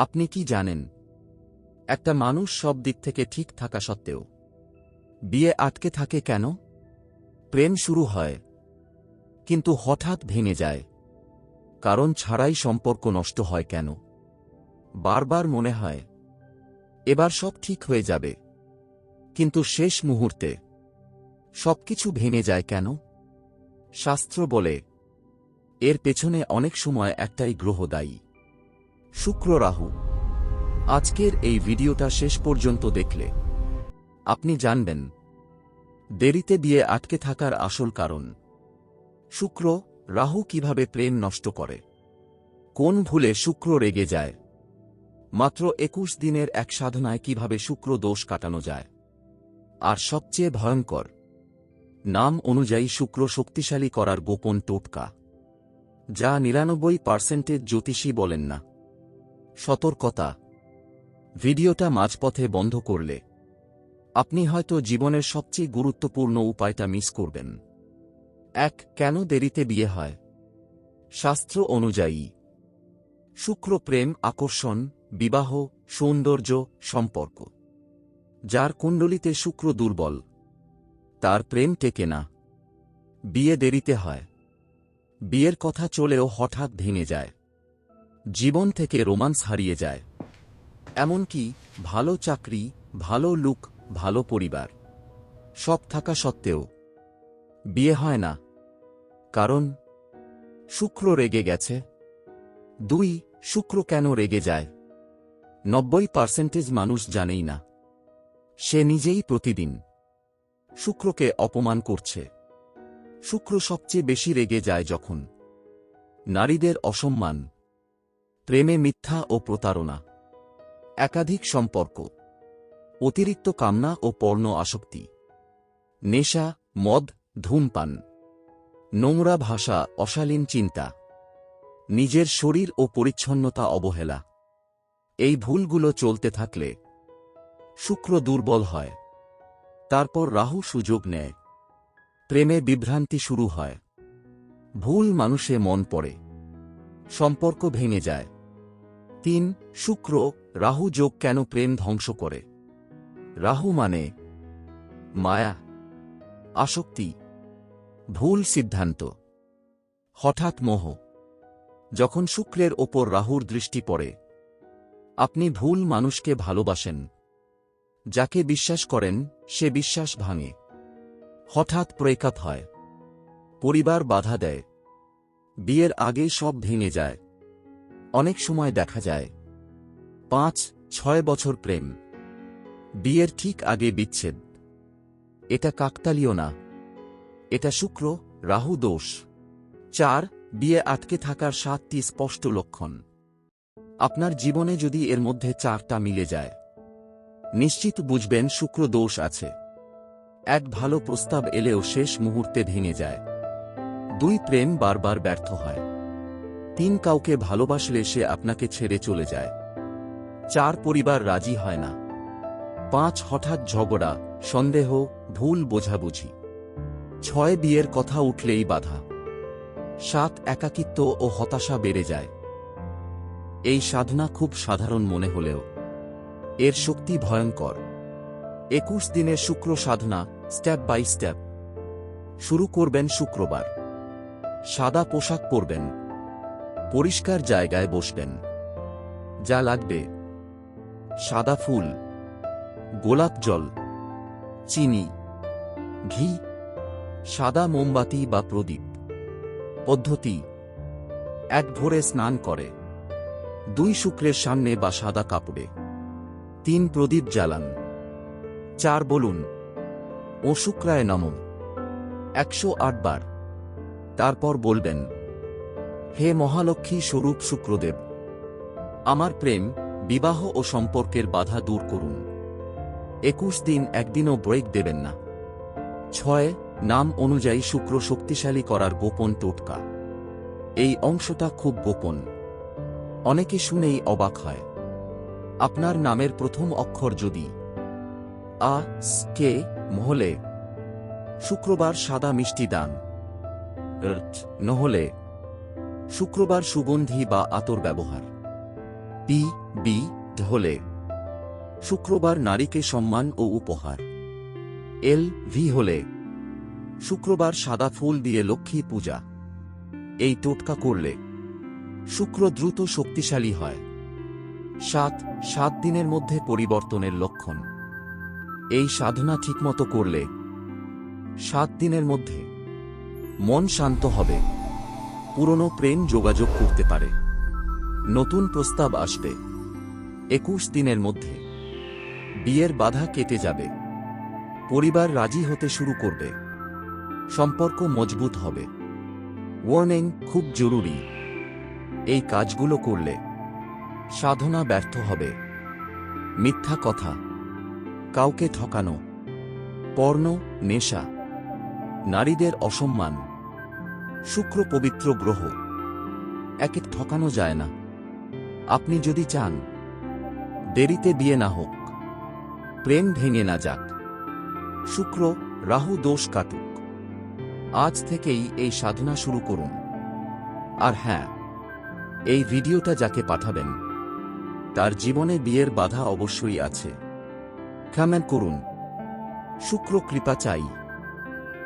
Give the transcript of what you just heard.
আপনি কি জানেন? একটা মানুষ সব দিক থেকে ঠিক থাকা সত্ত্বেও বিয়ে আটকে থাকে কেন? প্রেম শুরু হয়, কিন্তু হঠাৎ ভেঙে যায়। কারণ ছাড়াই সম্পর্ক নষ্ট হয় কেন? বারবার মনে হয়, এবার সব ঠিক হয়ে যাবে। কিন্তু শেষ মুহূর্তে সবকিছু ভেঙে যায় কেন? শাস্ত্র বলে, এর পেছনে অনেক সময় একটাই গ্রহ দায়ী। শুক্র রাহু। আজকের এই ভিডিওটা শেষ পর্যন্ত দেখলে। আপনি জানবেন, দেরিতে বিয়ে আটকে থাকার আসল কারণ। শুক্র রাহু কীভাবে প্রেম নষ্ট করে? কোন ভুলে শুক্র রেগে যায়? মাত্র একুশ দিনের এক সাধনায় কীভাবে শুক্র দোষ কাটানো যায়? আর সবচেয়ে ভয়ঙ্কর, নাম অনুযায়ী শুক্র শক্তিশালী করার গোপন টোটকা। যা নিরানব্বই পার্সেন্টের জ্যোতিষী বলেন না। সতর্কতা। ভিডিওটা মাঝপথে বন্ধ করলে আপনি হয়তো জীবনের সবচেয়ে গুরুত্বপূর্ণ উপায়টা মিস করবেন। এক, কেন দেরিতে বিয়ে হয়? শাস্ত্র অনুযায়ী, শুক্র প্রেম, আকর্ষণ, বিবাহ, সৌন্দর্য, সম্পর্ক। যার কুণ্ডলিতে শুক্র দুর্বল, তার প্রেম টেকে না। বিয়ে দেরিতে হয়। বিয়ের কথা চলেও হঠাৎ ভেঙে যায়। জীবন থেকে রোমান্স হারিয়ে যায়। এমনকি ভালো চাকরি, ভালো লুক, ভালো পরিবার, সব থাকা সত্ত্বেও বিয়ে হয় না। কারণ শুক্র রেগে গেছে। দুই, শুক্র কেন রেগে যায়? নব্বই পার্সেন্টেজ মানুষ জানেই না। সে নিজেই প্রতিদিন শুক্রকে অপমান করছে। শুক্র সবচেয়ে বেশি রেগে যায় যখন নারীদের অসম্মান প্রেমে মিথ্যা ও প্রতারণা। একাধিক সম্পর্ক। অতিরিক্ত কামনা ও পর্ণ আসক্তি। নেশা, মদ, ধূমপান। নোংরা ভাষা, অশালীন চিন্তা। নিজের শরীর ও পরিচ্ছন্নতা অবহেলা। এই ভুলগুলো চলতে থাকলে শুক্র দুর্বল হয়। তারপর রাহু সুযোগ নেয়। প্রেমে বিভ্রান্তি শুরু হয়। ভুল মানুষে মন পড়ে। সম্পর্ক ভেঙে যায়। তিন, শুক্র, রাহু যোগ কেন প্রেম ধ্বংস করে? রাহু মানে মায়া, আসক্তি, ভুল সিদ্ধান্ত, হঠাৎ মোহ। যখন শুক্রের ওপর রাহুর দৃষ্টি পড়ে, আপনি ভুল মানুষকে ভালোবাসেন। যাকে বিশ্বাস করেন, সে বিশ্বাস ভাঙে। হঠাৎ ব্রেকআপ হয়। পরিবার বাধা দেয়। বিয়ের আগে সব ভেঙে যায়। অনেক সময় দেখা যায়। পাঁচ, ছয় বছর প্রেম। বিয়ের ঠিক আগে বিচ্ছেদ। এটা কাকতালীয় না। এটা শুক্র, রাহু দোষ। চার, বিয়ে আটকে থাকার সাতটি স্পষ্ট লক্ষণ। আপনার জীবনে যদি এর মধ্যে চারটা মিলে যায়, নিশ্চিত বুঝবেন শুক্র দোষ আছে। এক ভালো প্রস্তাব এলেও শেষ মুহূর্তে ভেঙে যায়। দুই, প্রেম বারবার ব্যর্থ হয়। তিন কাউকে ভালোবাসলে সে আপনাকে ছেড়ে চলে যায়। চার পরিবার রাজি হয় না। পাঁচ হঠাৎ ঝগড়া, সন্দেহ, ভুল বোঝাবুঝি। ছয় বিয়ের কথা উঠলেই বাধা। সাত একাকিত্ব ও হতাশা বেড়ে যায়। এই সাধনা খুব সাধারণ মনে হলেও। এর শক্তি ভয়ঙ্কর। একুশ দিনের শুক্র সাধনা, স্টেপ বাই স্টেপ। শুরু করবেন শুক্রবার। সাদা পোশাক পরবেন। পরিষ্কার জায়গায় বসবেন। যা লাগবে। সাদা ফুল। গোলাপ জল। চিনি। ঘি। সাদা মোমবাতি বা প্রদীপ। পদ্ধতি। এক ভোরে স্নান করে। দুই শুক্রের সামনে বা সাদা কাপড়ে। তিন প্রদীপ জ্বালান। চার বলুন, ও শুক্রায় নম। একশো বার। তারপর বলবেন হে মহালক্ষ্মী স্বরূপ শুক্রদেব, আমার প্রেম, বিবাহ ও সম্পর্কের বাধা দূর করুন। একুশ দিন একদিনও ব্রেক দেবেন না। ছয়, নাম অনুযায়ী শুক্র শক্তিশালী করার গোপন টোটকা। এই অংশটা খুব গোপন। অনেকে শুনেই অবাক হয়। আপনার নামের প্রথম অক্ষর যদি আ কে মহলে শুক্রবার সাদা মিষ্টি দান। নহলে শুক্রবার সুগন্ধি বা আতর ব্যবহার। পি বি ঢোলে। শুক্রবার নারীকে সম্মান ও উপহার। এল ভি হলে শুক্রবার সাদা ফুল দিয়ে লক্ষ্মী পূজা। এই টোটকা করলে। শুক্র দ্রুত শক্তিশালী হয়। সাত সাত দিনের মধ্যে পরিবর্তনের লক্ষণ। এই সাধনা ঠিকমতো করলে। সাত দিনের মধ্যে। মন শান্ত হবে। পুরনো প্রেম যোগাযোগ করতে পারে। নতুন প্রস্তাব আসবে। একুশ দিনের মধ্যে। বিয়ের বাধা কেটে যাবে। পরিবার রাজি হতে শুরু করবে। সম্পর্ক মজবুত হবে। ওয়ার্নিং খুব জরুরি। এই কাজগুলো করলে সাধনা ব্যর্থ হবে। মিথ্যা কথা। কাউকে ঠকানো। পর্ণ, নেশা। নারীদের অসম্মান। শুক্র পবিত্র গ্রহ। একে ঠকানো যায় না। আপনি যদি চান, দেরিতে বিয়ে না হোক, প্রেম ভেঙে না যাক। শুক্র রাহু দোষ কাটুক। আজ থেকেই এই সাধনা শুরু করুন। আর হ্যাঁ এই ভিডিওটা যাকে পাঠাবেন, তার জীবনে বিয়ের বাধা অবশ্যই আছে। কমেন্ট করুন। শুক্র কৃপা চাই।